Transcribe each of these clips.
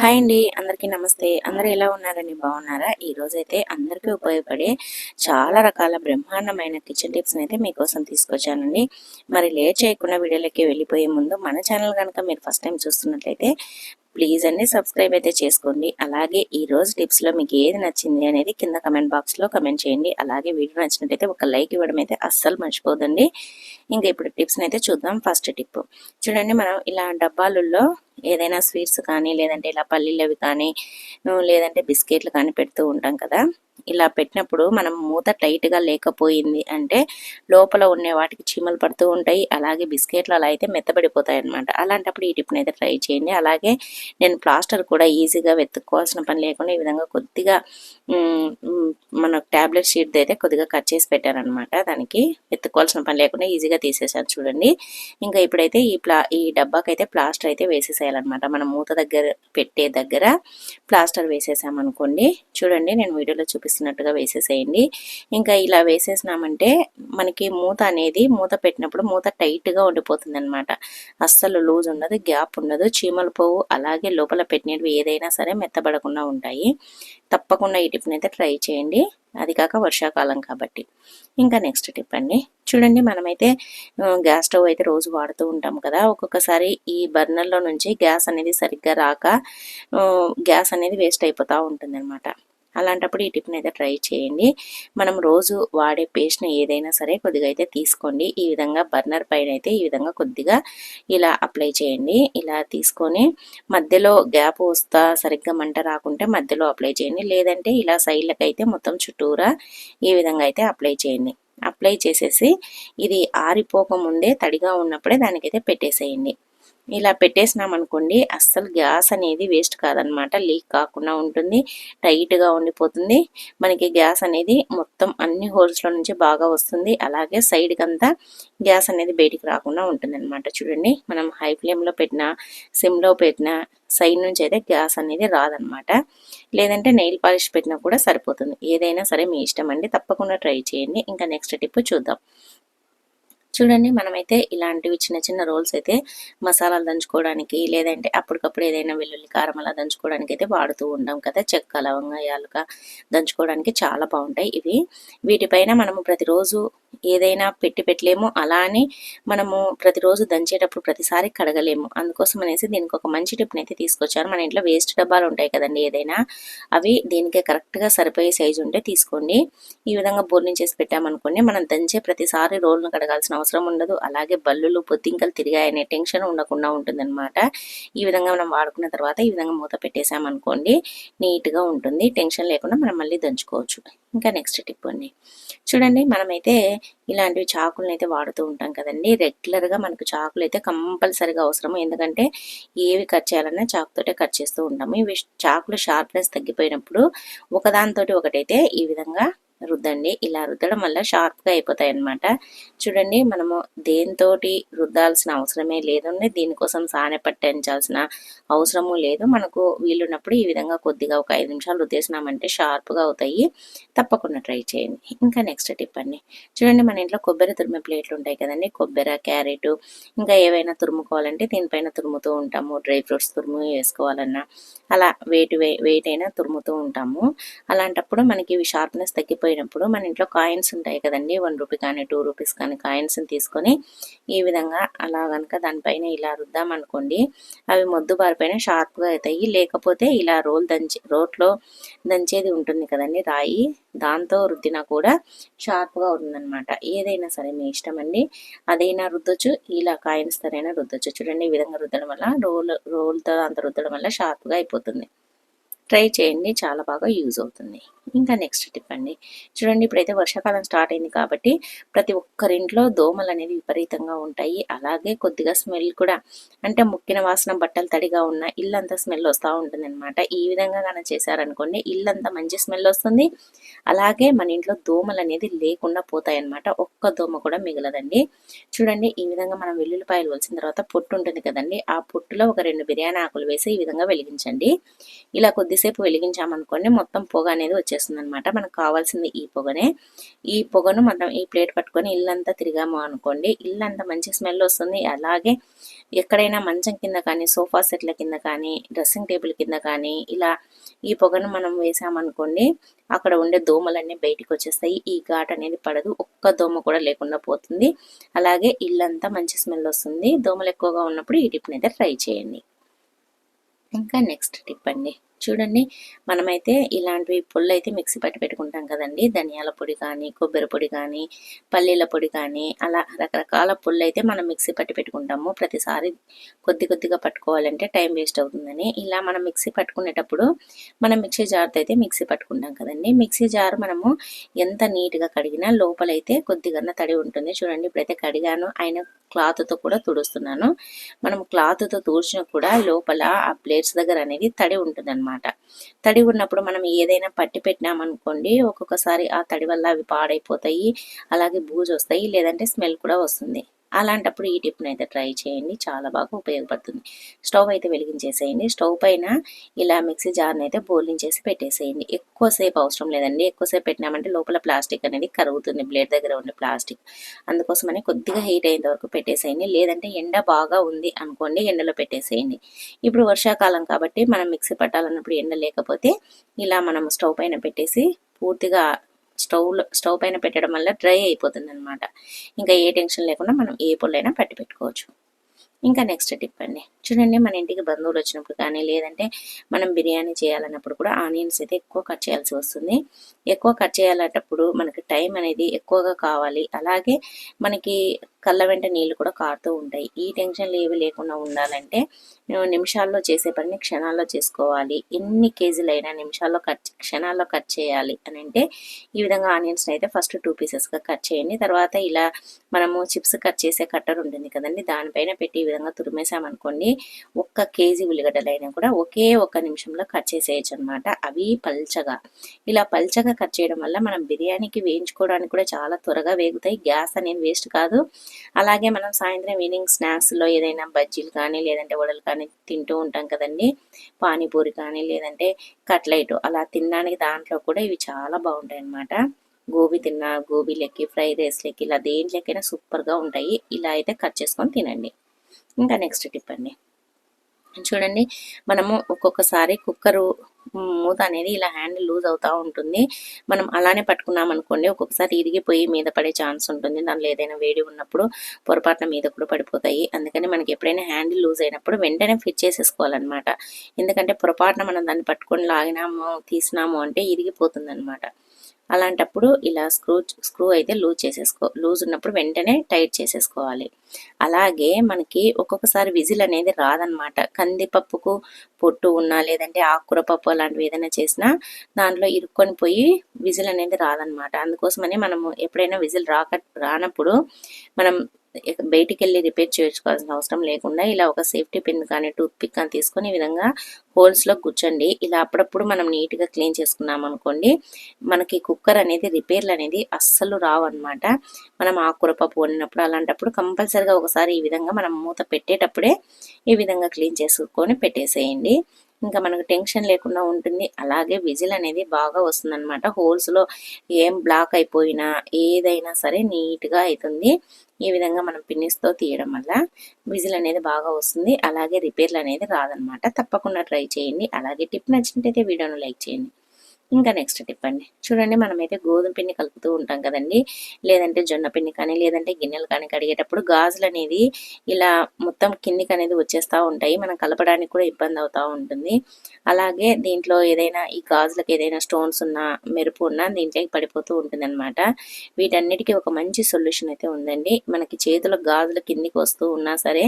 Hi అండి అందరికీ నమస్తే. అందరూ ఎలా ఉన్నారండి? బాగున్నారా? ఈ రోజు అయితే అందరికీ ఉపయోగపడే చాలా రకాల బ్రహ్మాండమైన కిచెన్ టిప్స్ అయితే మీకోసం తీసుకొచ్చానండి. మరి లేట్ చేయకుండా వీడియోలోకి వెళ్ళిపోయే ముందు మన ఛానల్ కనుక మీరు ఫస్ట్ టైం చూస్తున్నట్లయితే ప్లీజ్ అండి సబ్స్క్రైబ్ అయితే చేసుకోండి. అలాగే ఈ రోజు టిప్స్లో మీకు ఏది నచ్చింది అనేది కింద కమెంట్ బాక్స్లో కమెంట్ చేయండి. అలాగే వీడియో నచ్చినట్టయితే ఒక లైక్ ఇవ్వడం అయితే అస్సలు మర్చిపోదండి ఇంకా ఇప్పుడు టిప్స్ని అయితే చూద్దాం. ఫస్ట్ టిప్ చూడండి మనం ఇలా డబ్బాలలో ఏదైనా స్వీట్స్ కానీ లేదంటే ఇలా పల్లీలవి కానీ లేదంటే బిస్కెట్లు కానీ పెడుతూ ఉంటాం కదా. ఇలా పెట్టినప్పుడు మనం మూత టైట్గా లేకపోయింది అంటే లోపల ఉండే వాటికి చీమలు పడుతూ ఉంటాయి. అలాగే బిస్కెట్లు అలా అయితే మెత్తబడిపోతాయి అనమాట అలాంటప్పుడు ఈ టిప్ని అయితే ట్రై చేయండి. అలాగే నేను ప్లాస్టర్ కూడా ఈజీగా వెతుక్కోవాల్సిన పని లేకుండా ఈ విధంగా కొద్దిగా మన ట్యాబ్లెట్ షీట్ అయితే కొద్దిగా కట్ చేసి పెట్టారనమాట దానికి వెతుక్కోవాల్సిన పని లేకుండా ఈజీగా తీసేసాను చూడండి. ఇంకా ఇప్పుడైతే ఈ ప్లా ఈ డబ్బాకి అయితే ప్లాస్టర్ అయితే వేసేసాను. వేసేయాలన్నమాట మనం మూత దగ్గర పెట్టే దగ్గర ప్లాస్టర్ వేసేసామనుకోండి చూడండి నేను వీడియోలో చూపిస్తున్నట్టుగా వేసేసేయండి. ఇంకా ఇలా వేసేసినామంటే మనకి మూత అనేది మూత పెట్టినప్పుడు మూత టైట్గా ఉండిపోతుంది అనమాట అస్సలు లూజ్ ఉండదు గ్యాప్ ఉండదు చీమలు పోవు అలాగే లోపల పెట్టినవి ఏదైనా సరే మెత్తబడకుండా ఉంటాయి. తప్పకుండా ఈ టిఫిన్ అయితే ట్రై చేయండి. అది కాక వర్షాకాలం కాబట్టి. ఇంకా నెక్స్ట్ టిప్ అండి. చూడండి మనమైతే గ్యాస్ స్టవ్ అయితే రోజు వాడుతూ ఉంటాం కదా. ఒక్కొక్కసారి ఈ బర్నర్లో నుంచి గ్యాస్ అనేది సరిగ్గా రాక గ్యాస్ అనేది వేస్ట్ అయిపోతూ ఉంటుంది అనమాట అలాంటప్పుడు ఈ టిప్ని అయితే ట్రై చేయండి. మనం రోజు వాడే పేస్ట్ని ఏదైనా సరే కొద్దిగా అయితే తీసుకోండి. ఈ విధంగా బర్నర్ పైన అయితే ఈ విధంగా కొద్దిగా ఇలా అప్లై చేయండి. ఇలా తీసుకొని మధ్యలో గ్యాప్ వస్తా సరిగ్గా మంట రాకుంటే మధ్యలో అప్లై చేయండి. లేదంటే ఇలా సైడ్లకు అయితే మొత్తం చుట్టూరా ఈ విధంగా అయితే అప్లై చేయండి. అప్లై చేసేసి ఇది ఆరిపోకముందే తడిగా ఉన్నప్పుడే దానికైతే పెట్టేసేయండి. ఇలా పెట్టేసినాం అనుకోండి అస్సలు గ్యాస్ అనేది వేస్ట్ కాదనమాట. లీక్ కాకుండా ఉంటుంది టైట్గా ఉండిపోతుంది. మనకి గ్యాస్ అనేది మొత్తం అన్ని హోల్స్లో నుంచి బాగా వస్తుంది. అలాగే సైడ్కి అంతా గ్యాస్ అనేది బయటికి రాకుండా ఉంటుంది అనమాట చూడండి మనం హై ఫ్లేమ్లో పెట్టిన సిమ్లో పెట్టిన సైడ్ నుంచి అయితే గ్యాస్ అనేది రాదనమాట. లేదంటే నెయిల్ పాలిష్ పెట్టినా కూడా సరిపోతుంది. ఏదైనా సరే మీ ఇష్టం అండి తప్పకుండా ట్రై చేయండి. ఇంకా నెక్స్ట్ టిప్ చూద్దాం. చూడండి మనమైతే ఇలాంటివి చిన్న చిన్న రోల్స్ అయితే మసాలాలు దంచుకోవడానికి లేదంటే అప్పటికప్పుడు ఏదైనా వెల్లుల్లి కారం అలా దంచుకోవడానికి అయితే వాడుతూ ఉంటాం కదా. చెక్క లవంగా యాలుక దంచుకోవడానికి చాలా బాగుంటాయి ఇవి. వీటిపైన మనము ప్రతిరోజు ఏదైనా పెట్టి పెట్టలేము. అలా అని మనము ప్రతిరోజు దంచేటప్పుడు ప్రతిసారి కడగలేము. అందుకోసం అనేసి దీనికి ఒక మంచి టిప్ని అయితే తీసుకొచ్చాను మన ఇంట్లో వేస్ట్ డబ్బాలు ఉంటాయి కదండి ఏదైనా. అవి దీనికి కరెక్ట్గా సరిపోయే సైజు ఉంటే తీసుకోండి. ఈ విధంగా బోర్లింగ్ చేసి పెట్టామనుకోండి మనం దంచే ప్రతిసారి రోల్ను కడగాల్సిన అవసరం ఉండదు. అలాగే బల్లులు పొద్దింకలు తిరిగాయనే టెన్షన్ ఉండకుండా ఉంటుందన్నమాట. ఈ విధంగా మనం వాడుకున్న తర్వాత ఈ విధంగా మూత పెట్టేసామనుకోండి నీట్గా ఉంటుంది. టెన్షన్ లేకుండా మనం మళ్ళీ దంచుకోవచ్చు. ఇంకా నెక్స్ట్ టిప్ అండి. చూడండి మనమైతే ఇలాంటివి చాకులను అయితే వాడుతూ ఉంటాం కదండి. రెగ్యులర్గా మనకు చాకులు అయితే కంపల్సరీగా అవసరము. ఎందుకంటే ఏవి కట్ చేయాలన్నా చాకుతోటే కట్ చేస్తూ ఉంటాము. ఇవి చాకులు షార్ప్నెస్ తగ్గిపోయినప్పుడు ఒకదానితోటి ఒకటైతే ఈ విధంగా రుద్దండి. ఇలా రుద్దడం వల్ల షార్ప్గా అయిపోతాయి అనమాట చూడండి మనము దేనితోటి రుద్దాల్సిన అవసరమే లేదండి దీనికోసం సానె పట్టించాల్సిన అవసరము లేదు. మనకు వీలున్నప్పుడు ఈ విధంగా కొద్దిగా ఒక ఐదు నిమిషాలు రుద్దేసినామంటే షార్ప్గా అవుతాయి. తప్పకుండా ట్రై చేయండి. ఇంకా నెక్స్ట్ టిప్ అండి. చూడండి మన ఇంట్లో కొబ్బరి తురిమే ప్లేట్లు ఉంటాయి కదండి. కొబ్బరి క్యారెట్ ఇంకా ఏవైనా తురుముకోవాలంటే దీనిపైన తురుముతూ ఉంటాము. డ్రై ఫ్రూట్స్ తురుము వేసుకోవాలన్నా అలా వెయిట్ వెయిట్ అయినా తురుముతూ ఉంటాము. అలాంటప్పుడు మనకి ఇవి షార్ప్నెస్ తగ్గిపోయినప్పుడు మన ఇంట్లో కాయిన్స్ ఉంటాయి కదండి వన్ రూపీ కానీ టూ రూపీస్ కానీ కాయిన్స్ని తీసుకొని ఈ విధంగా అలా కనుక దానిపైన ఇలా రుద్దామనుకోండి అవి మొద్దు బారిపైన షార్ప్గా అవుతాయి. లేకపోతే ఇలా రోల్ దంచి రోట్లో దంచేది ఉంటుంది కదండి రాయి దాంతో రుద్దినా కూడా షార్ప్గా ఉంటుందన్నమాట. ఏదైనా సరే మీ ఇష్టం అండి. అదైనా రుద్దొచ్చు ఇలా కాయిన్స్ తరైనా రుద్దొచ్చు. చూడండి ఈ విధంగా రుద్దడం వల్ల రోల్ రోల్తో అంత రుద్దడం వల్ల షార్ప్గా అయిపోతుంది. ట్రై చేయండి చాలా బాగా యూజ్ అవుతుంది. ఇంకా నెక్స్ట్ టిప్ అండి. చూడండి ఇప్పుడైతే వర్షాకాలం స్టార్ట్ అయింది కాబట్టి ప్రతి ఒక్కరింట్లో దోమలు అనేవి విపరీతంగా ఉంటాయి. అలాగే కొద్దిగా స్మెల్ కూడా అంటే ముక్కిన వాసన బట్టలు తడిగా ఉన్న ఇల్లంతా స్మెల్ వస్తూ ఉంటుంది అనమాట ఈ విధంగా కనుక చేశారనుకోండి ఇల్లంతా మంచి స్మెల్ వస్తుంది. అలాగే మన ఇంట్లో దోమలు అనేది లేకుండా పోతాయి అనమాట ఒక్క దోమ కూడా మిగలదండి. చూడండి ఈ విధంగా మనం వెల్లుల్లిపాయలు వలిసిన తర్వాత పొట్టు ఉంటుంది కదండి ఆ పొట్టులో ఒక రెండు బిర్యానీ ఆకులు వేసి ఈ విధంగా వెలిగించండి. ఇలా కొద్దిసేపు వెలిగించామనుకోండి మొత్తం పొగ అనేది వచ్చేస్తుంది. వచ్చేస్తుంది అనమాట మనకు కావాల్సింది ఈ పొగనే. ఈ పొగను మనం ఈ ప్లేట్ పట్టుకొని ఇల్లంతా తిరిగాము అనుకోండి ఇల్లంతా మంచి స్మెల్ వస్తుంది. అలాగే ఎక్కడైనా మంచం కింద కానీ సోఫా సెట్ల కింద కానీ డ్రెస్సింగ్ టేబుల్ కింద కానీ ఇలా ఈ పొగను మనం వేసామనుకోండి అక్కడ ఉండే దోమలన్నీ బయటికి వచ్చేస్తాయి ఈ ఘాట్ అనేది పడదు. ఒక్క దోమ కూడా లేకుండా పోతుంది. అలాగే ఇల్లంతా మంచి స్మెల్ వస్తుంది. దోమలు ఎక్కువగా ఉన్నప్పుడు ఈ టిప్ని అయితే ట్రై చేయండి. ఇంకా నెక్స్ట్ టిప్ అండి. చూడండి మనమైతే ఇలాంటివి పుల్లు అయితే మిక్సీ పట్టి పెట్టుకుంటాం కదండి. ధనియాల పొడి కానీ కొబ్బరి పొడి కానీ పల్లీల పొడి కానీ అలా రకరకాల పుల్లు అయితే మనం మిక్సీ పట్టి పెట్టుకుంటాము. ప్రతిసారి కొద్ది కొద్దిగా పట్టుకోవాలంటే టైం వేస్ట్ అవుతుందని. ఇలా మనం మిక్సీ పట్టుకునేటప్పుడు మనం మిక్సీ జార్తో అయితే మిక్సీ పట్టుకుంటాం కదండి. మిక్సీ జార్ మనము ఎంత నీట్గా కడిగినా లోపలైతే కొద్దిగా తడి ఉంటుంది. చూడండి ఇప్పుడైతే కడిగాను. ఆయన క్లాత్తో కూడా తుడుస్తున్నాను. మనం క్లాత్తో తుడిచినా కూడా లోపల ఆ ప్లేట్స్ దగ్గర అనేది తడి ఉంటుంది అనమాట తడి ఉన్నప్పుడు మనం ఏదైనా పట్టి పెట్టినామనుకోండి ఒక్కొక్కసారి ఆ తడి వల్ల అవి పాడైపోతాయి అలాగే బూజు వస్తాయి లేదంటే స్మెల్ కూడా వస్తుంది. అలాంటప్పుడు ఈ టిప్ని అయితే ట్రై చేయండి. చాలా బాగా ఉపయోగపడుతుంది. స్టవ్ అయితే వెలిగించేసేయండి. స్టవ్ పైన ఇలా మిక్సీ జార్ని అయితే బోలించేసి పెట్టేసేయండి. ఎక్కువసేపు అవసరం లేదండి. ఎక్కువసేపు పెట్టినామంటే లోపల ప్లాస్టిక్ అనేది కరుగుతుంది. బ్లేడ్ దగ్గర ఉండే ప్లాస్టిక్. అందుకోసమని కొద్దిగా హీట్ అయ్యేంత వరకు పెట్టేసేయండి. లేదంటే ఎండ బాగా ఉంది అనుకోండి ఎండలో పెట్టేసేయండి. ఇప్పుడు వర్షాకాలం కాబట్టి మనం మిక్సీ పట్టాలన్నప్పుడు ఎండ లేకపోతే ఇలా మనం స్టవ్ పైన పెట్టేసి పూర్తిగా స్టవ్లో స్టవ్ పైన పెట్టడం వల్ల డ్రై అయిపోతుంది అనమాట ఇంకా ఏ టెన్షన్ లేకుండా మనం ఏ పొల్లైనా పట్టి పెట్టుకోవచ్చు. ఇంకా నెక్స్ట్ టిప్ అండి. చూడండి మన ఇంటికి బంధువులు వచ్చినప్పుడు కానీ లేదంటే మనం బిర్యానీ చేయాలన్నప్పుడు కూడా ఆనియన్స్ అయితే ఎక్కువ కట్ చేయాల్సి వస్తుంది. ఎక్కువ కట్ చేయాలటప్పుడు మనకి టైం అనేది ఎక్కువగా కావాలి. అలాగే మనకి కళ్ళ వెంట నీళ్ళు కూడా కారుతూ ఉంటాయి. ఈ టెన్షన్లు ఏవి లేకుండా ఉండాలంటే నిమిషాల్లో చేసే పని క్షణాల్లో చేసుకోవాలి. ఎన్ని కేజీలైనా నిమిషాల్లో కట్ క్షణాల్లో కట్ చేయాలి అని అంటే ఈ విధంగా ఆనియన్స్ అయితే ఫస్ట్ టూ పీసెస్గా కట్ చేయండి. తర్వాత ఇలా మనము చిప్స్ కట్ చేసే కట్టర్ ఉంటుంది కదండి దానిపైన పెట్టి ఈ విధంగా తురిమేసామనుకోండి ఒక్క కేజీ ఉల్లిగడ్డలైనా కూడా ఒకే ఒక్క నిమిషంలో కట్ చేసేయచ్చు అనమాట అవి పల్చగా. ఇలా పల్చగా కట్ చేయడం వల్ల మనం బిర్యానీకి వేయించుకోవడానికి కూడా చాలా త్వరగా వేగుతాయి. గ్యాస్ అనేది వేస్ట్ కాదు. అలాగే మనం సాయంత్రం ఈవినింగ్ స్నాక్స్లో ఏదైనా బజ్జీలు కానీ లేదంటే వడలు కానీ తింటూ ఉంటాం కదండి. పానీపూరి కానీ లేదంటే కట్లైట్ అలా తినడానికి దాంట్లో కూడా ఇవి చాలా బాగుంటాయి అన్నమాట గోబీ తిన్నా గోబీలకి ఫ్రైడ్ లెక్కి ఇలా దేంట్లోకైనా సూపర్గా ఉంటాయి. ఇలా అయితే కట్ చేసుకొని తినండి. ఇంకా నెక్స్ట్ టిప్ అండి. చూడండి మనము ఒక్కొక్కసారి కుక్కరు మూత అనేది ఇలా హ్యాండ్ లూజ్ అవుతూ ఉంటుంది. మనం అలానే పట్టుకున్నాం అనుకోండి ఒక్కొక్కసారి ఇరిగిపోయి మీద పడే ఛాన్స్ ఉంటుంది. దానిలో ఏదైనా వేడి ఉన్నప్పుడు పొరపాటున మీద కూడా పడిపోతాయి. అందుకని మనకి ఎప్పుడైనా హ్యాండ్ లూజ్ అయినప్పుడు వెంటనే ఫిట్ చేసేసుకోవాలన్నమాట. ఎందుకంటే పొరపాటున మనం దాన్ని పట్టుకొని లాగినాము తీసినాము అంటే ఇరిగిపోతుంది అనమాట అలాంటప్పుడు ఇలా స్క్రూ స్క్రూ అయితే లూజ్ చేసేసుకో లూజ్ ఉన్నప్పుడు వెంటనే టైట్ చేసేసుకోవాలి. అలాగే మనకి ఒక్కొక్కసారి విజిల్ అనేది రాదనమాట. కందిపప్పుకు పొట్టు ఉన్నా లేదంటే ఆకుకూర పప్పు అలాంటివి ఏదైనా చేసినా దాంట్లో ఇరుక్కొని పోయి విజిల్ అనేది రాదనమాట. అందుకోసమని మనము ఎప్పుడైనా విజిల్ రాక రానప్పుడు మనం బయటికి వెళ్ళి రిపేర్ చేయించుకోవాల్సిన అవసరం లేకుండా ఇలా ఒక సేఫ్టీ పిన్ కానీ టూత్ పిక్ కానీ తీసుకొని ఈ విధంగా హోల్స్లో కూర్చోండి. ఇలా అప్పుడప్పుడు మనం నీట్గా క్లీన్ చేసుకున్నాం అనుకోండి మనకి కుక్కర్ అనేది రిపేర్లు అనేది అస్సలు రావు అనమాట మనం ఆకురపప్పు వండినప్పుడు అలాంటప్పుడు కంపల్సరిగా ఒకసారి ఈ విధంగా మనం మూత పెట్టేటప్పుడే ఈ విధంగా క్లీన్ చేసుకొని పెట్టేసేయండి. ఇంకా మనకు టెన్షన్ లేకుండా ఉంటుంది. అలాగే విజిల్ అనేది బాగా వస్తుంది అనమాట హోల్స్లో ఏం బ్లాక్ అయిపోయినా ఏదైనా సరే నీట్గా అవుతుంది ఈ విధంగా మనం పిన్నిస్తో తీయడం వల్ల విజిల్ అనేది బాగా వస్తుంది. అలాగే రిపేర్లు అనేది రాదనమాట. తప్పకుండా ట్రై చేయండి. అలాగే టిప్ నచ్చినట్టయితే వీడియోను లైక్ చేయండి. ఇంకా నెక్స్ట్ టిప్ అండి. చూడండి మనమైతే గోధుమ పిండి కలుపుతూ ఉంటాం కదండి. లేదంటే జొన్న పిండి కానీ లేదంటే గిన్నెలు కానీ కడిగేటప్పుడు గాజులు అనేది ఇలా మొత్తం కిందికి అనేది వచ్చేస్తూ ఉంటాయి. మనం కలపడానికి కూడా ఇబ్బంది అవుతూ ఉంటుంది. అలాగే దీంట్లో ఏదైనా ఈ గాజులకు ఏదైనా స్టోన్స్ ఉన్నా మెరుపు ఉన్నా దీంట్లోకి పడిపోతూ ఉంటుంది అనమాట వీటన్నిటికీ ఒక మంచి సొల్యూషన్ అయితే ఉందండి. మనకి చేతుల గాజులు కిందికి వస్తూ ఉన్నా సరే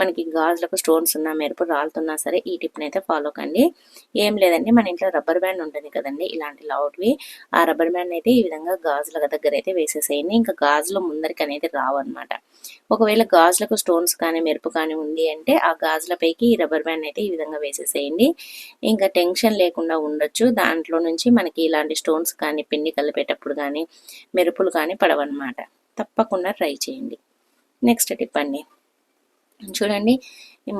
మనకి గాజులకు స్టోన్స్ ఉన్నా మెరుపు రాలుతున్నా సరే ఈ టిప్ని అయితే ఫాలో కండి. ఏం లేదండి మన ఇంట్లో రబ్బర్ బ్యాండ్ ఉంటుంది కదండి. ఇలాంటి లౌడ్వి. ఆ రబ్బర్ బ్యాండ్ అయితే ఈ విధంగా గాజుల దగ్గర అయితే వేసేసేయండి. ఇంకా గాజులు ముందరికి అనేది రావు అనమాట ఒకవేళ గాజులకు స్టోన్స్ కానీ మెరుపు కానీ ఉంది అంటే ఆ గాజులపైకి ఈ రబ్బర్ బ్యాండ్ అయితే ఈ విధంగా వేసేసేయండి. ఇంకా టెన్షన్ లేకుండా ఉండొచ్చు. దాంట్లో నుంచి మనకి ఇలాంటి స్టోన్స్ కానీ పిండి కలిపేటప్పుడు కానీ మెరుపులు కానీ పడవన్నమాట. తప్పకుండా ట్రై చేయండి. నెక్స్ట్ టిప్ అండి. చూడండి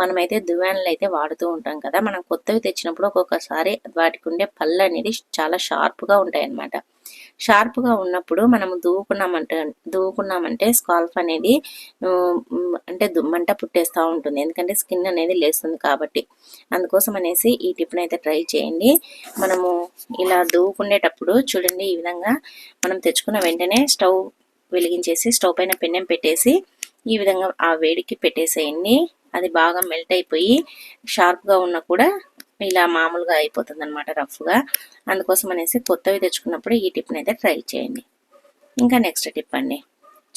మనమైతే దువ్వెనలు అయితే వాడుతూ ఉంటాం కదా. మనం కొత్తవి తెచ్చినప్పుడు ఒక్కొక్కసారి వాటికి ఉండే పళ్ళు అనేది చాలా షార్ప్గా ఉంటాయి అన్నమాట షార్ప్గా ఉన్నప్పుడు మనం దూవుకున్నామంటే దూవుకున్నామంటే స్కాల్ఫ్ అనేది అంటే మంట పుట్టేస్తూ ఉంటుంది. ఎందుకంటే స్కిన్ అనేది లేస్తుంది కాబట్టి. అందుకోసం అనేసి ఈ టిప్ని అయితే ట్రై చేయండి. మనము ఇలా దువ్వుకునేటప్పుడు చూడండి ఈ విధంగా మనం తెచ్చుకున్న వెంటనే స్టవ్ వెలిగించేసి స్టవ్ పైన పెన్నెం పెట్టేసి ఈ విధంగా ఆ వేడికి పెట్టేసేయండి. అది బాగా మెల్ట్ అయిపోయి షార్ప్గా ఉన్న కూడా ఇలా మామూలుగా అయిపోతుంది అనమాట రఫ్గా. అందుకోసం అనేసి కొత్తవి తెచ్చుకున్నప్పుడు ఈ టిప్ని అయితే ట్రై చేయండి. ఇంకా నెక్స్ట్ టిప్ అండి.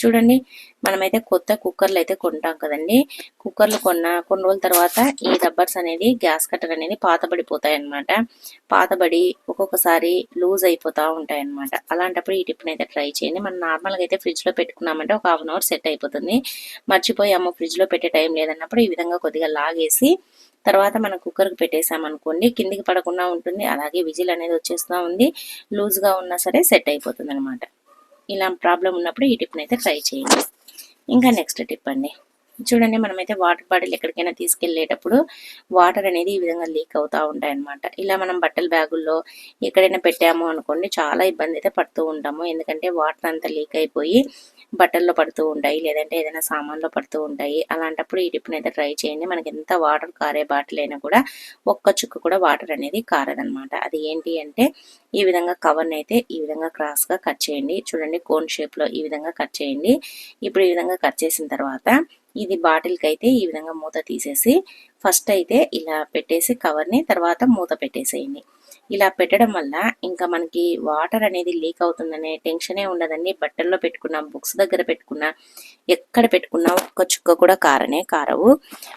చూడండి మనమైతే కొత్త కుక్కర్లు అయితే కొంటాం కదండి. కుక్కర్లు కొన్న కొన్ని రోజుల తర్వాత ఈ రబ్బర్స్ అనేది గ్యాస్ కట్టర్ అనేది పాతబడిపోతాయి అనమాట పాతబడి ఒక్కొక్కసారి లూజ్ అయిపోతూ ఉంటాయి అనమాట అలాంటప్పుడు ఈ టిప్ని అయితే ట్రై చేయండి. మనం నార్మల్గా అయితే ఫ్రిడ్జ్లో పెట్టుకున్నామంటే ఒక హాఫ్ అన్ అవర్ సెట్ అయిపోతుంది. మర్చిపోయి అమ్మ ఫ్రిడ్జ్లో పెట్టే టైం లేదన్నప్పుడు ఈ విధంగా కొద్దిగా లాగేసి తర్వాత మనం కుక్కర్కి పెట్టేసామనుకోండి కిందికి పడకుండా ఉంటుంది. అలాగే విజిల్ అనేది వచ్చేస్తూ ఉంది. లూజ్గా ఉన్నా సరే సెట్ అయిపోతుంది అనమాట ఇలా ప్రాబ్లం ఉన్నప్పుడు ఈ టిప్ని అయితే ట్రై చేయండి. ఇంకా నెక్స్ట్ టిప్ అండి. చూడండి మనమైతే వాటర్ బాటిల్ ఎక్కడికైనా తీసుకెళ్ళేటప్పుడు వాటర్ అనేది ఈ విధంగా లీక్ అవుతూ ఉంటాయన్నమాట. ఇలా మనం బట్టల బ్యాగుల్లో ఎక్కడైనా పెట్టాము అనుకోండి చాలా ఇబ్బంది అయితే పడుతూ ఉంటాము. ఎందుకంటే వాటర్ అంతా లీక్ అయిపోయి బట్టల్లో పడుతూ ఉంటాయి లేదంటే ఏదైనా సామాన్లో పడుతూ ఉంటాయి. అలాంటప్పుడు ఈ టిప్ని అయితే ట్రై చేయండి. మనకి ఎంత వాటర్ కారే బాటిల్ అయినా కూడా ఒక్క చుక్క కూడా వాటర్ అనేది కారదనమాట అది ఏంటి అంటే ఈ విధంగా కవర్ని అయితే ఈ విధంగా క్రాస్గా కట్ చేయండి. చూడండి కోన్ షేప్లో ఈ విధంగా కట్ చేయండి. ఇప్పుడు ఈ విధంగా కట్ చేసిన తర్వాత ఇది బాటిల్కి అయితే ఈ విధంగా మూత తీసేసి ఫస్ట్ అయితే ఇలా పెట్టేసి కవర్ని తర్వాత మూత పెట్టేసేయండి. ఇలా పెట్టడం వల్ల ఇంకా మనకి వాటర్ అనేది లీక్ అవుతుందనే టెన్షనే ఉండదండి. బట్టల్లో పెట్టుకున్న బుక్స్ దగ్గర పెట్టుకున్న ఎక్కడ పెట్టుకున్నా ఒక్క చుక్క కూడా కారనే కారవు.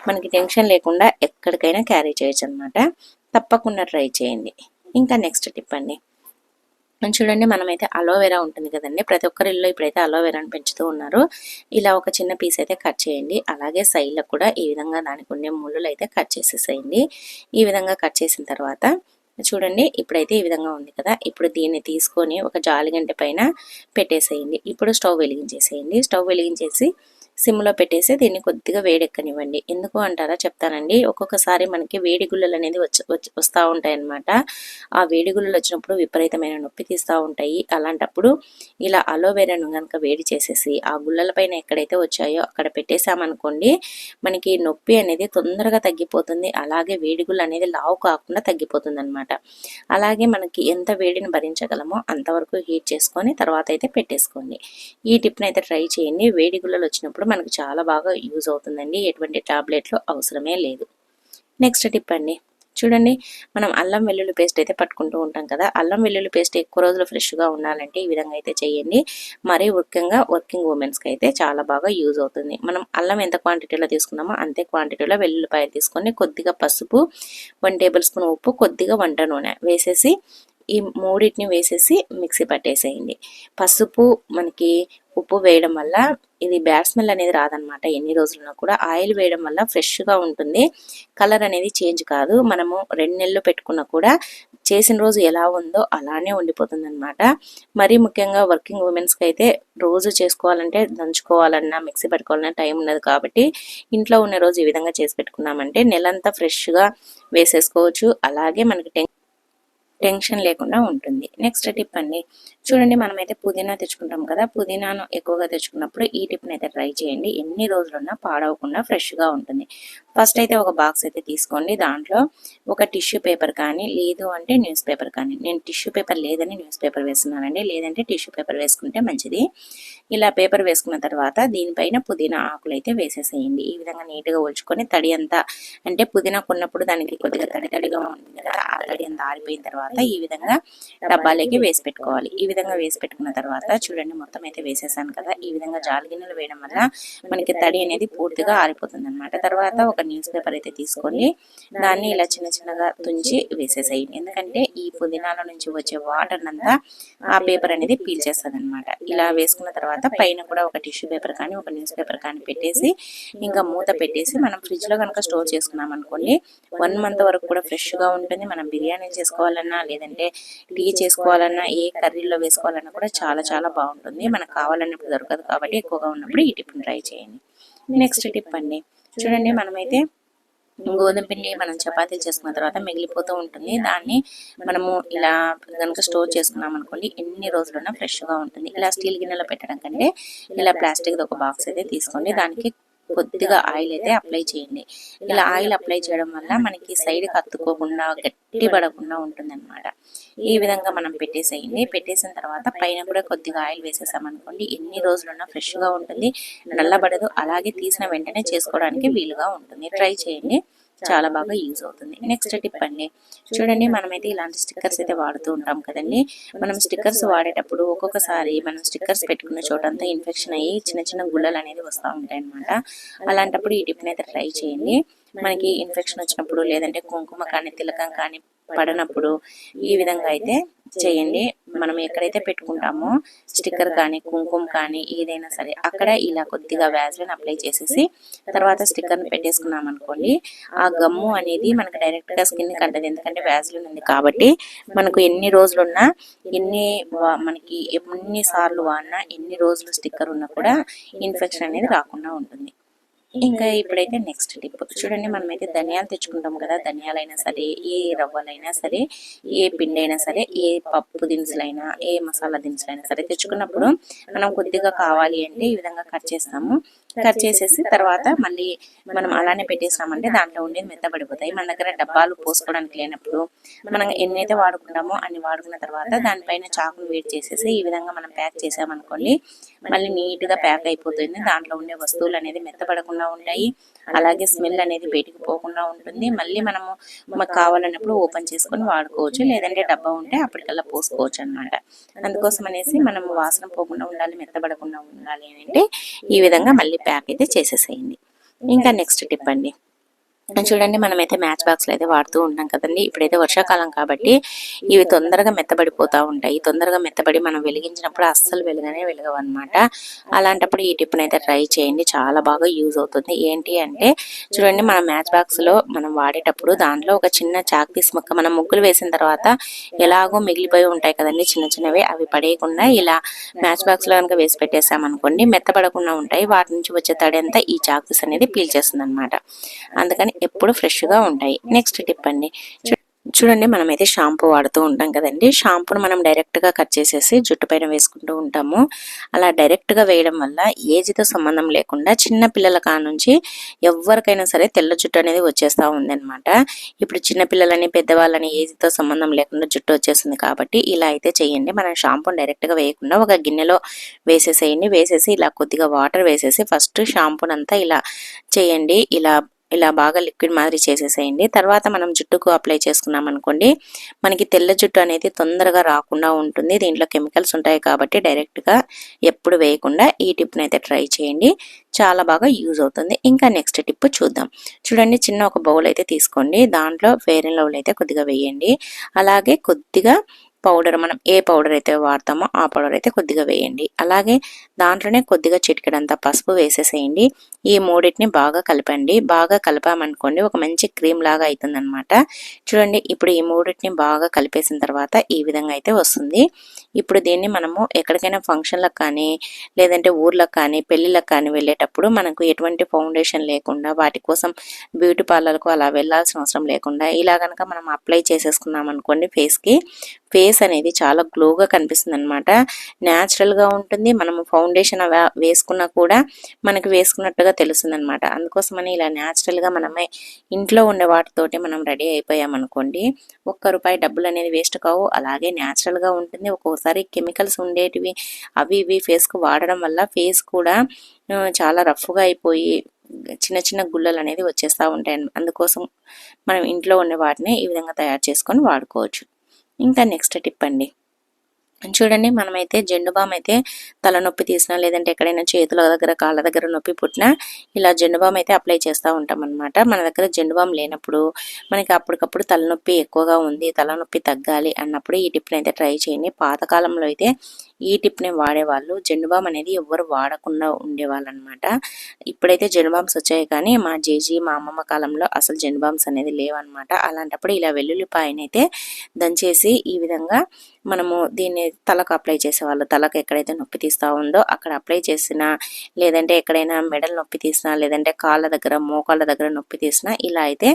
మనకి టెన్షన్ లేకుండా ఎక్కడికైనా క్యారీ చేయొచ్చు అనమాట తప్పకుండా ట్రై చేయండి. ఇంకా నెక్స్ట్ టిప్ అండి. చూడండి మనమైతే అలోవెరా ఉంటుంది కదండి. ప్రతి ఒక్కరి ఇల్లు ఇప్పుడైతే అలోవెరాని పెంచుతూ ఉన్నారు. ఇలా ఒక చిన్న పీస్ అయితే కట్ చేయండి. అలాగే సైడ్లకు కూడా ఈ విధంగా దానికి ఉండే ముళ్ళు అయితే కట్ చేసేసేయండి. ఈ విధంగా కట్ చేసిన తర్వాత చూడండి ఇప్పుడైతే ఈ విధంగా ఉంది కదా. ఇప్పుడు దీన్ని తీసుకొని ఒక జాలిగంట పైన పెట్టేసేయండి. ఇప్పుడు స్టవ్ వెలిగించేసేయండి. స్టవ్ వెలిగించేసి సిమ్లో పెట్టేసి దీన్ని కొద్దిగా వేడెక్కనివ్వండి. ఎందుకు అంటారా చెప్తానండి. ఒక్కొక్కసారి మనకి వేడి గుళ్ళలు అనేది వచ్చి వస్తూ ఉంటాయి అనమాట ఆ వేడి గుళ్ళలు వచ్చినప్పుడు విపరీతమైన నొప్పి తీస్తూ ఉంటాయి. అలాంటప్పుడు ఇలా అలోవెరాను కనుక వేడి చేసేసి ఆ గుళ్ళల పైన ఎక్కడైతే వచ్చాయో అక్కడ పెట్టేసామనుకోండి మనకి నొప్పి అనేది తొందరగా తగ్గిపోతుంది. అలాగే వేడి గుళ్ళు అనేది లావు కాకుండా తగ్గిపోతుంది అనమాట అలాగే మనకి ఎంత వేడిని భరించగలమో అంతవరకు హీట్ చేసుకొని తర్వాత అయితే పెట్టేసుకోండి. ఈ టిప్ని అయితే ట్రై చేయండి. వేడి గుళ్ళలు వచ్చినప్పుడు మనకు చాలా బాగా యూజ్ అవుతుందండి. ఎటువంటి టాబ్లెట్లు అవసరమే లేదు. నెక్స్ట్ టిప్ అండి. చూడండి మనం అల్లం వెల్లుల్లి పేస్ట్ అయితే పట్టుకుంటూ ఉంటాం కదా. అల్లం వెల్లుల్లి పేస్ట్ ఎక్కువ రోజులు ఫ్రెష్గా ఉండాలంటే ఈ విధంగా అయితే చేయండి. మరీ ముఖ్యంగా వర్కింగ్ ఉమెన్స్కి అయితే చాలా బాగా యూజ్ అవుతుంది. మనం అల్లం ఎంత క్వాంటిటీలో తీసుకున్నామో అంతే క్వాంటిటీలో వెల్లుల్లిపాయలు తీసుకొని కొద్దిగా పసుపు వన్ టేబుల్ స్పూన్ ఉప్పు కొద్దిగా వంట నూనె వేసేసి ఈ మూడింటిని వేసేసి మిక్సీ పట్టేసేయండి. పసుపు మనకి ఉప్పు వేయడం వల్ల ఇది బ్యాడ్ స్మెల్ అనేది రాదనమాట ఎన్ని రోజులున్నా కూడా ఆయిల్ వేయడం వల్ల ఫ్రెష్గా ఉంటుంది. కలర్ అనేది చేంజ్ కాదు. మనము రెండు నెలలు పెట్టుకున్నా కూడా చేసిన రోజు ఎలా ఉందో అలానే ఉండిపోతుంది అనమాట మరీ ముఖ్యంగా వర్కింగ్ ఉమెన్స్కి అయితే రోజు చేసుకోవాలంటే దంచుకోవాలన్నా మిక్సీ పెట్టుకోవాలన్నా టైం ఉండదు కాబట్టి ఇంట్లో ఉన్న రోజు ఈ విధంగా చేసి పెట్టుకున్నామంటే నెలంతా ఫ్రెష్గా వేసేసుకోవచ్చు. అలాగే మనకి టెన్ టెన్షన్ లేకుండా ఉంటుంది. నెక్స్ట్ టిప్ అండి. చూడండి మనమైతే పుదీనా తెచ్చుకుంటాం కదా పుదీనాను ఎక్కువగా తెచ్చుకున్నప్పుడు ఈ టిప్ని అయితే ట్రై చేయండి. ఎన్ని రోజులున్నా పాడవకుండా ఫ్రెష్గా ఉంటుంది. ఫస్ట్ అయితే ఒక బాక్స్ అయితే తీసుకోండి. దాంట్లో ఒక టిష్యూ పేపర్ కానీ లేదు అంటే న్యూస్ పేపర్ కానీ. నేను టిష్యూ పేపర్ లేదని న్యూస్ పేపర్ వేస్తున్నానండి. లేదంటే టిష్యూ పేపర్ వేసుకుంటే మంచిది. ఇలా పేపర్ వేసుకున్న తర్వాత దీనిపైన పుదీనా ఆకులు అయితే వేసేసేయండి. ఈ విధంగా నీట్గా ఒలుచుకొని తడి అంతా అంటే పుదీనా కొన్నప్పుడు దానికి కొద్దిగా తడి తడిగా ఉంటుంది కదా ఆ తడి అంతా ఆరిపోయిన తర్వాత ఈ విధంగా డబ్బాలోకి వేసి పెట్టుకోవాలి ఈ విధంగా వేసి పెట్టుకున్న తర్వాత చూడండి మొత్తం అయితే వేసేసాను కదా. ఈ విధంగా జాలి గిన్నెలు వేయడం వల్ల మనకి తడి అనేది పూర్తిగా ఆరిపోతుంది అనమాట తర్వాత ఒక న్యూస్ పేపర్ అయితే తీసుకొని దాన్ని ఇలా చిన్న చిన్నగా తుంచి వేసేసేయండి. ఎందుకంటే ఈ పుదీనాల నుంచి వచ్చే వాటర్ అంతా ఆ పేపర్ అనేది పీల్చేస్తుంది అనమాట ఇలా వేసుకున్న తర్వాత పైన కూడా ఒక టిష్యూ పేపర్ కానీ ఒక న్యూస్ పేపర్ కానీ పెట్టేసి ఇంకా మూత పెట్టేసి మనం ఫ్రిడ్జ్లో కనుక స్టోర్ చేసుకున్నాం అనుకోండి వన్ మంత్ వరకు కూడా ఫ్రెష్గా ఉంటుంది. మనం బిర్యానీ చేసుకోవాలన్నా లేదంటే టీ చేసుకోవాలన్నా ఏ కర్రీలో వేసుకోవాలన్నా కూడా చాలా చాలా బాగుంటుంది. మనకు కావాలన్నప్పుడు దొరకదు కాబట్టి ఎక్కువగా ఉన్నప్పుడు ఈ టిప్ ట్రై చేయండి. నెక్స్ట్ టిప్ అండి. చూడండి మనమైతే గోధుమ పిండి మనం చపాతీలు చేసుకున్న తర్వాత మిగిలిపోతూ ఉంటుంది. దాన్ని మనము ఇలా కనుక స్టోర్ చేసుకున్నాం అనుకోండి ఎన్ని రోజులున్నా ఫ్రెష్గా ఉంటుంది. ఇలా స్టీల్ గిన్నెలో పెట్టడం కంటే ఇలా ప్లాస్టిక్ ఒక బాక్స్ అయితే తీసుకోండి. దానికి కొద్దిగా ఆయిల్ అయితే అప్లై చేయండి. ఇలా ఆయిల్ అప్లై చేయడం వల్ల మనకి సైడ్ కత్తుకోకుండా గట్టి పడకుండా ఉంటుంది అనమాట ఈ విధంగా మనం పెట్టేసేయండి. పెట్టేసిన తర్వాత పైన కూడా కొద్దిగా ఆయిల్ వేసేసామనుకోండి ఎన్ని రోజులున్నా ఫ్రెష్గా ఉంటుంది నల్లబడదు అలాగే తీసిన వెంటనే చేసుకోవడానికి వీలుగా ఉంటుంది. ట్రై చేయండి. చాలా బాగా యూజ్ అవుతుంది. నెక్స్ట్ టిప్ అండి. చూడండి మనమైతే ఇలాంటి స్టిక్కర్స్ అయితే వాడుతూ ఉంటాం కదండి. మనం స్టిక్కర్స్ వాడేటప్పుడు ఒక్కొక్కసారి మనం స్టిక్కర్స్ పెట్టుకున్న చోటంతా ఇన్ఫెక్షన్ అయ్యి చిన్న చిన్న గుళ్ళలు అనేది వస్తూ ఉంటాయి అనమాట అలాంటప్పుడు ఈ టిప్ని అయితే ట్రై చేయండి. మనకి ఇన్ఫెక్షన్ వచ్చినప్పుడు లేదంటే కుంకుమ కానీ తిలకం కానీ పడినప్పుడు ఈ విధంగా అయితే చేయండి. మనం ఎక్కడైతే పెట్టుకుంటామో స్టిక్కర్ కానీ కుంకుమ కానీ ఏదైనా సరే అక్కడ ఇలా కొద్దిగా వ్యాజ్లిన్ అప్లై చేసేసి తర్వాత స్టిక్కర్ని పెట్టేసుకున్నాం అనుకోండి ఆ గమ్ము అనేది మనకు డైరెక్ట్గా స్కిన్ కంటది ఎందుకంటే వ్యాజ్లిన్ ఉంది కాబట్టి మనకు ఎన్ని రోజులున్నా ఎన్ని వా- మనకి ఎన్ని సార్లు వాడినా ఎన్ని రోజులు స్టిక్కర్ ఉన్నా కూడా ఇన్ఫెక్షన్ అనేది రాకుండా ఉంటుంది. ఇంకా ఇప్పుడైతే నెక్స్ట్ టిప్ చూడండి మనమైతే ధనియాలు తెచ్చుకుంటాం కదా ధనియాలైనా సరే ఏ రవ్వలైనా సరే ఏ పిండి అయినా సరే ఏ పప్పు దినుసులైనా ఏ మసాలా దినుసులైనా సరే తెచ్చుకున్నప్పుడు మనం కొద్దిగా కావాలి అంటే ఈ విధంగా కట్ చేస్తాము. కట్ చేసేసి తర్వాత మళ్ళీ మనం అలానే పెట్టేసామంటే దాంట్లో ఉండేది మెత్తబడిపోతాయి మన దగ్గర డబ్బాలు పోసుకోవడానికి లేనప్పుడు మనం ఎన్నైతే వాడుకుంటామో అన్ని వాడుకున్న తర్వాత దానిపైన చాకును వేడి చేసేసి ఈ విధంగా మనం ప్యాక్ చేసామనుకోండి మళ్ళీ నీట్గా ప్యాక్ అయిపోతుంది. దాంట్లో ఉండే వస్తువులు అనేది మెత్తబడకుండా ఉంటాయి. అలాగే స్మెల్ అనేది బయటికి పోకుండా ఉంటుంది. మళ్ళీ మనము మాకు కావాలన్నప్పుడు ఓపెన్ చేసుకొని వాడుకోవచ్చు. లేదంటే డబ్బా ఉంటే అప్పటికల్లా పోసుకోవచ్చు అన్నమాట. అందుకోసం అనేసి మనం వాసన పోకుండా ఉండాలి మెత్తబడకుండా ఉండాలి అని అంటే ఈ విధంగా మళ్ళీ ప్యాక్ అయితే చేసేసేయండి. ఇంకా నెక్స్ట్ టిప్ అండి. చూడండి మనమైతే మ్యాచ్ బాక్స్లు అయితే వాడుతూ ఉంటాం కదండి. ఇప్పుడైతే వర్షాకాలం కాబట్టి ఇవి తొందరగా మెత్తబడిపోతూ ఉంటాయి. తొందరగా మెత్తబడి మనం వెలిగించినప్పుడు అస్సలు వెలుగనే వెలగవు అనమాట అలాంటప్పుడు ఈ టిప్ని అయితే ట్రై చేయండి. చాలా బాగా యూజ్ అవుతుంది. ఏంటి అంటే చూడండి మన మ్యాచ్ బాక్స్లో మనం వాడేటప్పుడు దాంట్లో ఒక చిన్న చాక్ పీస్ ముక్క మనం ముగ్గులు వేసిన తర్వాత ఎలాగో మిగిలిపోయి ఉంటాయి కదండి చిన్న చిన్నవి. అవి పడేయకుండా ఇలా మ్యాచ్ బాక్స్లో కనుక వేసి పెట్టేసామనుకోండి మెత్తబడకుండా ఉంటాయి. వాటి నుంచి వచ్చే తడి అంతా ఈ చాక్ పీస్ అనేది పీల్చేస్తుంది అనమాట అందుకని ఎప్పుడు ఫ్రెష్గా ఉంటాయి. నెక్స్ట్ టిప్ అండి. చూ- చూడండి మనమైతే షాంపూ వాడుతూ ఉంటాం కదండి. షాంపూను మనం డైరెక్ట్గా కట్ చేసేసి జుట్టు పైన వేసుకుంటూ ఉంటాము. అలా డైరెక్ట్గా వేయడం వల్ల ఏజ్తో సంబంధం లేకుండా చిన్న పిల్లల కానుంచి ఎవరికైనా సరే తెల్ల జుట్టు అనేది వచ్చేస్తా ఉందన్నమాట. ఇప్పుడు చిన్న పిల్లలని పెద్దవాళ్ళని ఏజ్తో సంబంధం లేకుండా జుట్టు వచ్చేస్తుంది కాబట్టి ఇలా అయితే చేయండి. మనం షాంపూని డైరెక్ట్గా వేయకుండా ఒక గిన్నెలో వేసేసేయండి. వేసేసి ఇలా కొద్దిగా వాటర్ వేసేసి ఫస్ట్ షాంపూనంతా ఇలా చేయండి. ఇలా ఇలా బాగా లిక్విడ్ మాదిరి చేసేసేయండి. తర్వాత మనం జుట్టుకు అప్లై చేసుకున్నాం అనుకోండి మనకి తెల్ల జుట్టు అనేది తొందరగా రాకుండా ఉంటుంది. దీంట్లో కెమికల్స్ ఉంటాయి కాబట్టి డైరెక్ట్గా ఎప్పుడు వేయకుండా ఈ టిప్ని అయితే ట్రై చేయండి. చాలా బాగా యూజ్ అవుతుంది. ఇంకా నెక్స్ట్ టిప్ చూద్దాం. చూడండి చిన్న ఒక బౌల్ అయితే తీసుకోండి. దాంట్లో ఫెయిర్ అండ్ లవ్లు అయితే కొద్దిగా వేయండి. అలాగే కొద్దిగా పౌడర్ మనం ఏ పౌడర్ అయితే వాడతామో ఆ పౌడర్ అయితే కొద్దిగా వేయండి. అలాగే దాంట్లోనే కొద్దిగా చిటికెడంత పసుపు వేసేసేయండి. ఈ మూడింటిని బాగా కలపండి. బాగా కలిపామనుకోండి ఒక మంచి క్రీమ్ లాగా అవుతుంది చూడండి ఇప్పుడు ఈ మూడింటిని బాగా కలిపేసిన తర్వాత ఈ విధంగా అయితే వస్తుంది. ఇప్పుడు దీన్ని మనము ఎక్కడికైనా ఫంక్షన్లకు కానీ లేదంటే ఊర్లకు కానీ పెళ్ళిళ్ళకి కానీ వెళ్ళేటప్పుడు మనకు ఎటువంటి ఫౌండేషన్ లేకుండా వాటి కోసం బ్యూటీ పార్లర్కు అలా వెళ్ళాల్సిన అవసరం లేకుండా ఇలా కనుక మనం అప్లై చేసేసుకున్నాం అనుకోండి ఫేస్కి ఫేస్ అనేది చాలా గ్లోగా కనిపిస్తుంది అనమాట గా ఉంటుంది. మనం ఫౌండేషన్ వేసుకున్నా కూడా మనకి వేసుకున్నట్టుగా తెలుస్తుంది అనమాట అందుకోసమని ఇలా న్యాచురల్గా గా మనమే ఇంట్లో ఉండే వాటితోటి మనం రెడీ అయిపోయామనుకోండి ఒక్క రూపాయి డబ్బులు అనేది వేస్ట్ కావు. అలాగే న్యాచురల్గా గా ఉంటుంది. ఒక్కోసారి కెమికల్స్ ఉండేటివి అవి ఇవి ఫేస్కు వాడడం వల్ల ఫేస్ కూడా చాలా రఫ్గా అయిపోయి చిన్న చిన్న గుల్లలు అనేది వచ్చేస్తూ ఉంటాయి అందుకోసం మనం ఇంట్లో ఉండే వాటిని ఈ విధంగా తయారు చేసుకొని వాడుకోవచ్చు. ఇంకా నెక్స్ట్ టిప్ అండి. చూడండి మనమైతే జెండు బామ్ అయితే తలనొప్పి తీసినా లేదంటే ఎక్కడైనా చేతుల దగ్గర కాళ్ళ దగ్గర నొప్పి పుట్టినా ఇలా జెండు బామ్ అయితే అప్లై చేస్తూ ఉంటాం అనమాట మన దగ్గర జెండు బామ్ లేనప్పుడు మనకి అప్పటికప్పుడు తలనొప్పి ఎక్కువగా ఉంది తలనొప్పి తగ్గాలి అన్నప్పుడు ఈ టిప్ని అయితే ట్రై చేయండి. పాతకాలంలో అయితే ఈ టిప్ని వాడేవాళ్ళు. జెండుబామ్ అనేది ఎవ్వరు వాడకుండా ఉండేవాళ్ళు అనమాట ఇప్పుడైతే జెండుబామ్స్ వచ్చాయి కానీ మా జేజీ మా అమ్మమ్మ కాలంలో అసలు జెండుబామ్స్ అనేది లేవన్నమాట అలాంటప్పుడు ఇలా వెల్లుల్లిపాయనైతే దంచేసి ఈ విధంగా మనము దీన్ని తలకు అప్లై చేసేవాళ్ళు. తలకు ఎక్కడైతే నొప్పి తీస్తూ ఉందో అక్కడ అప్లై చేసినా లేదంటే ఎక్కడైనా మెడల్ నొప్పి తీసినా లేదంటే కాళ్ళ దగ్గర మోకాళ్ళ దగ్గర నొప్పి తీసినా ఇలా అయితే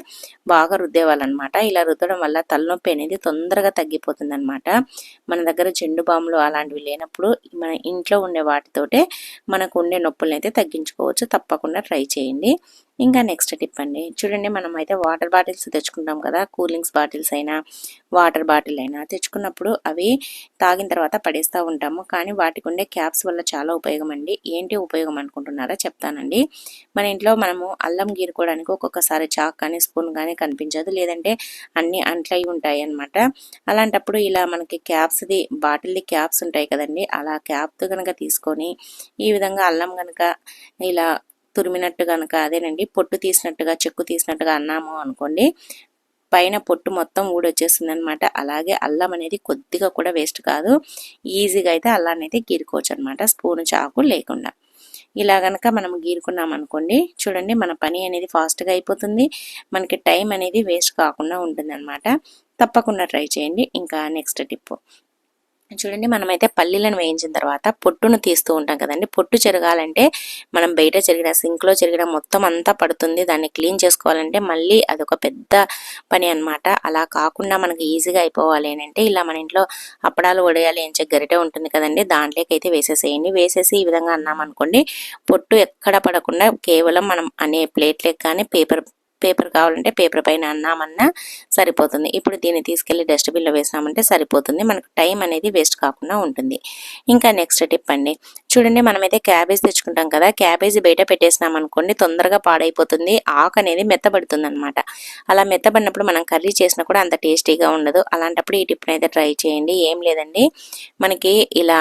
బాగా రుద్దేవాళ్ళు అనమాట ఇలా రుద్దడం వల్ల తలనొప్పి అనేది తొందరగా తగ్గిపోతుంది అనమాట మన దగ్గర చెండు బాములు అలాంటివి లేనప్పుడు మన ఇంట్లో ఉండే వాటితోటే మనకు ఉండే నొప్పులను అయితే తగ్గించుకోవచ్చు. తప్పకుండా ట్రై చేయండి. ఇంకా నెక్స్ట్ టిప్ అండి. చూడండి మనం అయితే వాటర్ బాటిల్స్ తెచ్చుకుంటాం కదా. కూలింగ్స్ బాటిల్స్ అయినా వాటర్ బాటిల్ అయినా తెచ్చుకున్నప్పుడు అవి తాగిన తర్వాత పడేస్తూ ఉంటాము. కానీ వాటికి ఉండే క్యాప్స్ వల్ల చాలా ఉపయోగం అండి. ఏంటి ఉపయోగం అనుకుంటున్నారా చెప్తానండి. మన ఇంట్లో మనము అల్లం గీరుకోవడానికి ఒక్కొక్కసారి చాక్ కానీ స్పూన్ కానీ కనిపించదు. లేదంటే అన్ని అంట్లయి ఉంటాయి అనమాట అలాంటప్పుడు ఇలా మనకి క్యాప్స్ది బాటిల్ది క్యాప్స్ ఉంటాయి కదండి. అలా క్యాప్ కనుక తీసుకొని ఈ విధంగా అల్లం కనుక ఇలా తురిమినట్టు కనుక అదేనండి పొట్టు తీసినట్టుగా చెక్కు తీసినట్టుగా అన్నాము అనుకోండి పైన పొట్టు మొత్తం ఊడొచ్చేస్తుంది అనమాట అలాగే అల్లం అనేది కొద్దిగా కూడా వేస్ట్ కాదు ఈజీగా అయితే అల్లాన్ని అయితే గీరుకోవచ్చు అనమాట స్పూన్ చాకు లేకుండా. ఇలా గనక మనం గీరుకున్నాం అనుకోండి చూడండి మన పని అనేది ఫాస్ట్గా అయిపోతుంది మనకి టైం అనేది వేస్ట్ కాకుండా ఉంటుంది తప్పకుండా ట్రై చేయండి. ఇంకా నెక్స్ట్ టిప్ చూడండి మనమైతే పల్లీలను వేయించిన తర్వాత పొట్టును తీస్తూ ఉంటాం కదండి. పొట్టు చెరగాలంటే మనం బయట చెరిగిన సింక్లో చెరిగిన మొత్తం అంతా పడుతుంది. దాన్ని క్లీన్ చేసుకోవాలంటే మళ్ళీ అదొక పెద్ద పని అనమాట అలా కాకుండా మనకి ఈజీగా అయిపోవాలి అంటే ఇలా మన ఇంట్లో అప్పడాలు వడేయాలి ఎంచే గరిటె ఉంటుంది కదండి. దాంట్లోకి అయితే వేసేసేయండి. వేసేసి ఈ విధంగా అన్నామనుకోండి పొట్టు ఎక్కడ పడకుండా కేవలం మనం అనే ప్లేట్లకు కానీ పేపర్ పేపర్ కావాలంటే పేపర్ పైన అన్నామన్నా సరిపోతుంది. ఇప్పుడు దీన్ని తీసుకెళ్ళి డస్ట్బిన్లో వేసామంటే సరిపోతుంది. మనకు టైం అనేది వేస్ట్ కాకుండా ఉంటుంది. ఇంకా నెక్స్ట్ టిప్ అండి. చూడండి మనమైతే క్యాబేజ్ తెచ్చుకుంటాం కదా క్యాబేజీ బయట పెట్టేసినాం అనుకోండి తొందరగా పాడైపోతుంది. ఆకు అనేది మెత్తబడుతుంది అనమాట అలా మెత్తబడినప్పుడు మనం కర్రీ చేసినా కూడా అంత టేస్టీగా ఉండదు. అలాంటప్పుడు ఈ టిప్ని అయితే ట్రై చేయండి. ఏం లేదండి. మనకి ఇలా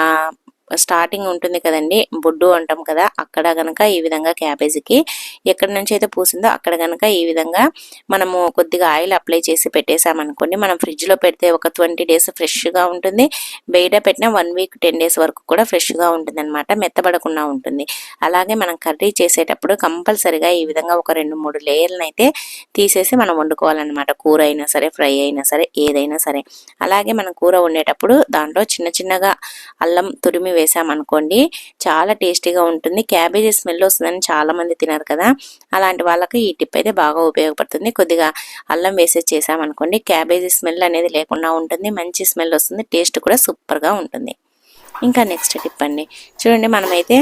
స్టార్టింగ్ ఉంటుంది కదండి బొడ్డు అంటాం కదా అక్కడ గనక ఈ విధంగా క్యాబేజీకి ఎక్కడి నుంచి అయితే పూసిందో అక్కడ గనక ఈ విధంగా మనము కొద్దిగా ఆయిల్ అప్లై చేసి పెట్టేసామనుకోండి మనం ఫ్రిడ్జ్లో పెడితే ఒక ట్వంటీ డేస్ ఫ్రెష్గా ఉంటుంది. బయట పెట్టిన వన్ వీక్ టెన్ డేస్ వరకు కూడా ఫ్రెష్గా ఉంటుంది అనమాట మెత్తబడకుండా ఉంటుంది. అలాగే మనం కర్రీ చేసేటప్పుడు కంపల్సరిగా ఈ విధంగా ఒక రెండు మూడు లేయర్లను అయితే తీసేసి మనం వండుకోవాలన్నమాట. కూర అయినా సరే ఫ్రై అయినా సరే ఏదైనా సరే. అలాగే మనం కూర వండేటప్పుడు దాంట్లో చిన్న చిన్నగా అల్లం తురిమి వేసామనుకోండి చాలా టేస్టీగా ఉంటుంది. క్యాబేజీ స్మెల్ వస్తుందని చాలామంది తినరు కదా. అలాంటి వాళ్ళకి ఈ టిప్ అయితే బాగా ఉపయోగపడుతుంది. కొద్దిగా అల్లం వేసే చేసామనుకోండి క్యాబేజీ స్మెల్ అనేది లేకుండా ఉంటుంది. మంచి స్మెల్ వస్తుంది. టేస్ట్ కూడా సూపర్గా ఉంటుంది. ఇంకా నెక్స్ట్ టిప్ అండి. చూడండి మనమైతే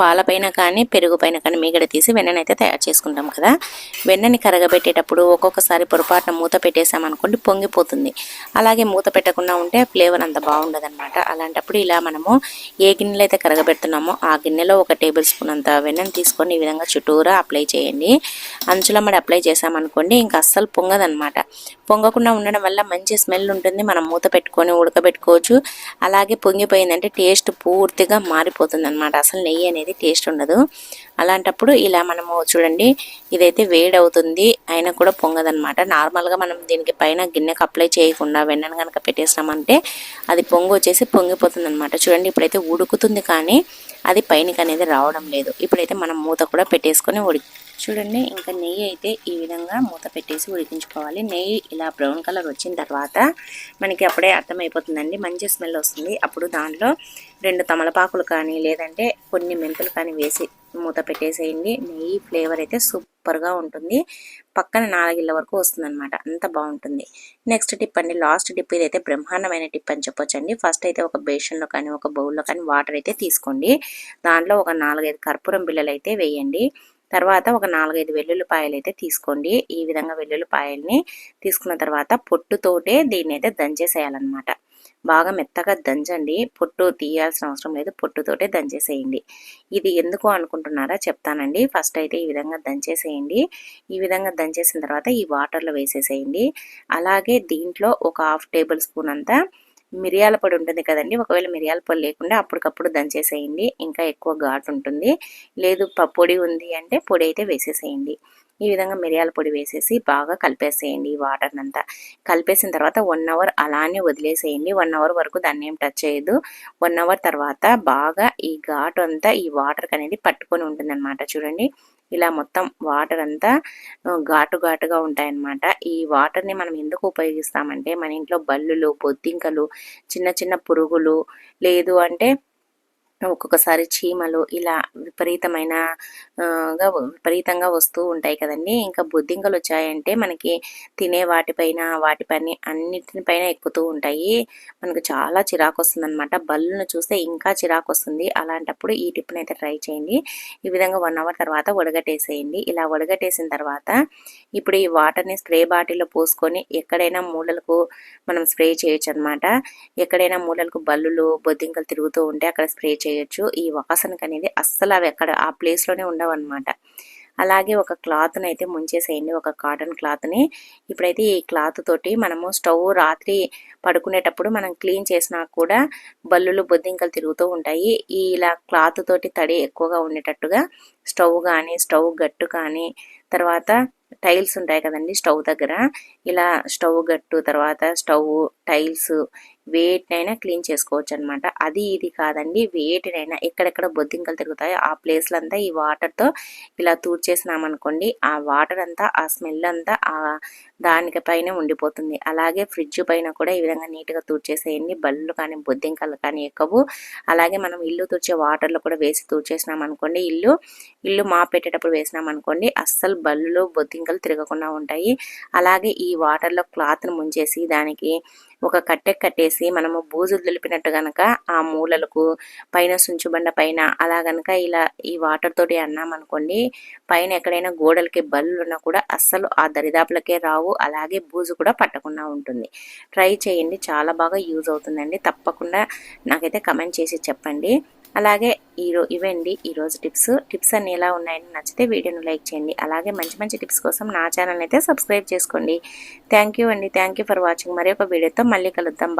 పాలపైన కానీ పెరుగు పైన కానీ మీగడ తీసి వెన్ననైతే తయారు చేసుకుంటాం కదా. వెన్నని కరగబెట్టేటప్పుడు ఒక్కొక్కసారి పొరపాటున మూత పెట్టేసామనుకోండి పొంగిపోతుంది. అలాగే మూత పెట్టకుండా ఉంటే ఫ్లేవర్ అంత బాగుండదు అనమాట అలాంటప్పుడు ఇలా మనము ఏ గిన్నెలో అయితే కరగబెడుతున్నామో ఆ గిన్నెలో ఒక టేబుల్ స్పూన్ అంత వెన్నని తీసుకొని ఈ విధంగా చుట్టూరా అప్లై చేయండి. అంచులమ్మడి అప్లై చేసామనుకోండి ఇంకా అస్సలు పొంగదనమాట పొంగకుండా ఉండడం వల్ల మంచి స్మెల్ ఉంటుంది మనం మూత పెట్టుకొని ఉడకబెట్టుకోవచ్చు. అలాగే పొంగిపోయిందంటే టేస్ట్ పూర్తిగా మారిపోతుంది అనమాట అసలు నెయ్యి అనేది టేస్ట్ ఉండదు. అలాంటప్పుడు ఇలా మనము చూడండి ఇదైతే వేడి అవుతుంది అయినా కూడా పొంగదనమాట నార్మల్గా మనం దీనికి పైన గిన్నెకి అప్లై చేయకుండా వెన్నను కనుక పెట్టేసినామంటే అది పొంగు వచ్చేసి పొంగిపోతుంది అనమాట చూడండి ఇప్పుడైతే ఉడుకుతుంది కానీ అది పైనకి అనేది రావడం లేదు. ఇప్పుడైతే మనం మూత కూడా పెట్టేసుకొని ఉడికి చూడండి ఇంకా నెయ్యి అయితే ఈ విధంగా మూత పెట్టేసి ఉడికించుకోవాలి. నెయ్యి ఇలా బ్రౌన్ కలర్ వచ్చిన తర్వాత మనకి అప్పుడే అర్థమైపోతుందండి మంచి స్మెల్ వస్తుంది. అప్పుడు దాంట్లో రెండు తమలపాకులు కానీ లేదంటే కొన్ని మెంతులు కానీ వేసి మూత పెట్టేసేయండి. నెయ్యి ఫ్లేవర్ అయితే సూపర్గా ఉంటుంది. పక్కన నాలుగిళ్ళ వరకు వస్తుందన్నమాట. అంత బాగుంటుంది. నెక్స్ట్ టిప్ అండి లాస్ట్ టిప్ ఇదైతే బ్రహ్మాండమైన టిప్ అని చెప్పొచ్చండి. ఫస్ట్ అయితే ఒక బేషన్లో కానీ ఒక బౌల్లో కానీ వాటర్ అయితే తీసుకోండి. దాంట్లో ఒక నాలుగైదు కర్పూరం బిళ్ళలు అయితే వేయండి. తర్వాత ఒక నాలుగైదు వెల్లుల్లిపాయలు అయితే తీసుకోండి. ఈ విధంగా వెల్లుల్లిపాయల్ని తీసుకున్న తర్వాత పొట్టుతోటే దీన్ని అయితే దంచేసేయాలన్నమాట. బాగా మెత్తగా దంచండి. పొట్టు తీయాల్సిన అవసరం లేదు. పొట్టుతోటే దంచేసేయండి. ఇది ఎందుకు అనుకుంటున్నారా చెప్తానండి. ఫస్ట్ అయితే ఈ విధంగా దంచేసేయండి. ఈ విధంగా దంచేసిన తర్వాత ఈ వాటర్లో వేసేసేయండి. అలాగే దీంట్లో ఒక హాఫ్ టేబుల్ స్పూన్ అంతా మిరియాల పొడి ఉంటుంది కదండి. ఒకవేళ మిరియాల పొడి లేకుండా అప్పటికప్పుడు దంచేసేయండి. ఇంకా ఎక్కువ ఘాటు ఉంటుంది. లేదు పొడి ఉంది అంటే పొడి అయితే వేసేసేయండి. ఈ విధంగా మిరియాల పొడి వేసేసి బాగా కలిపేసేయండి ఈ వాటర్ అంతా. కలిపేసిన తర్వాత వన్ అవర్ అలానే వదిలేసేయండి. వన్ అవర్ వరకు దాన్ని ఏం టచ్ చేయదు వన్ అవర్ తర్వాత బాగా ఈ ఘాటు అంతా ఈ వాటర్ అనేది పట్టుకొని ఉంటుంది చూడండి. ఇలా మొత్తం వాటర్ అంతా ఘాటు ఘాటుగా ఉంటాయన్నమాట. ఈ వాటర్ని మనం ఎందుకు ఉపయోగిస్తామంటే మన ఇంట్లో బల్లులు బొద్దింకలు చిన్న చిన్న పురుగులు లేదు అంటే ఒక్కొక్కసారి చీమలు ఇలా విపరీతమైన విపరీతంగా వస్తూ ఉంటాయి కదండి. ఇంకా బొద్దింకలు వచ్చాయంటే మనకి తినే వాటిపైన వాటిపైన అన్నిటిపైన ఎక్కుతూ ఉంటాయి. మనకు చాలా చిరాకు వస్తుంది అనమాట బల్లును చూస్తే ఇంకా చిరాకు వస్తుంది అలాంటప్పుడు ఈ టిప్ని అయితే ట్రై చేయండి. ఈ విధంగా వన్ అవర్ తర్వాత వడగట్టేసేయండి. ఇలా వడగట్టేసిన తర్వాత ఇప్పుడు ఈ వాటర్ని స్ప్రే బాటిల్లో పోసుకొని ఎక్కడైనా మూలలకు మనం స్ప్రే చేయొచ్చు అనమాట ఎక్కడైనా మూలలకు బల్లులు బొద్దింకలు తిరుగుతూ ఉంటే అక్కడ స్ప్రే చేయొచ్చు చేయొచ్చు. ఈ వాసనకు అనేది అస్సలు అవి ఎక్కడ ఆ ప్లేస్లోనే ఉండవు అనమాట అలాగే ఒక క్లాత్ని అయితే ముంచేసేయండి. ఒక కాటన్ క్లాత్ని ఇప్పుడైతే ఈ క్లాత్ తోటి మనము స్టవ్ రాత్రి పడుకునేటప్పుడు మనం క్లీన్ చేసినా కూడా బల్లులు బొద్దింకలు తిరుగుతూ ఉంటాయి. ఇలా క్లాత్ తోటి తడి ఎక్కువగా ఉండేటట్టుగా స్టవ్ కానీ స్టవ్ గట్టు కానీ తర్వాత టైల్స్ ఉంటాయి కదండి స్టవ్ దగ్గర. ఇలా స్టవ్ గట్టు తర్వాత స్టవ్ టైల్స్ వేటినైనా క్లీన్ చేసుకోవచ్చు అనమాట అది ఇది కాదండి వేటినైనా ఎక్కడెక్కడ బొద్దింకలు తిరుగుతాయో ఆ ప్లేస్లంతా ఈ వాటర్తో ఇలా తూర్చేసినామనుకోండి ఆ వాటర్ అంతా ఆ స్మెల్ అంతా ఆ దానికి పైన ఉండిపోతుంది. అలాగే ఫ్రిడ్జ్ పైన కూడా ఈ విధంగా నీట్గా తూర్చేసేయండి బళ్ళు కానీ బొద్దింకలు కానీ ఎక్కవు. అలాగే మనం ఇల్లు తుడిచే వాటర్లో కూడా వేసి తూడ్చేసినాం అనుకోండి ఇల్లు ఇల్లు మా పెట్టేటప్పుడు వేసినాం అనుకోండి అస్సలు బళ్ళు బొద్దింకలు తిరగకుండా ఉంటాయి. అలాగే ఈ వాటర్లో క్లాత్ను ముంచేసి దానికి ఒక కట్టె కట్టేసి మనము బూజులు దులిపినట్టు గనక ఆ మూలలకు పైన సుంచుబండ పైన అలా గనక ఇలా ఈ వాటర్ తోటి అన్నామనుకోండి పైన ఎక్కడైనా గోడలకి బల్లు ఉన్నా కూడా అస్సలు ఆ దరిదాపులకే రావు అలాగే బూజు కూడా పట్టకుండా ఉంటుంది. ట్రై చేయండి చాలా బాగా యూజ్ అవుతుందండి. తప్పకుండా నాకైతే కమెంట్ చేసి చెప్పండి. అలాగే ఈరో ఇవండి. ఈరోజు టిప్స్. టిప్స్ అన్ని ఎలా ఉన్నాయని నచ్చితే వీడియోను లైక్ చేయండి. అలాగే మంచి మంచి టిప్స్ కోసం నా ఛానల్ అయితే సబ్స్క్రైబ్ చేసుకోండి. థ్యాంక్ యూ అండి. Thank you for watching. మరి ఒక వీడియోతో మళ్ళీ కలుద్దాం. బాయ్.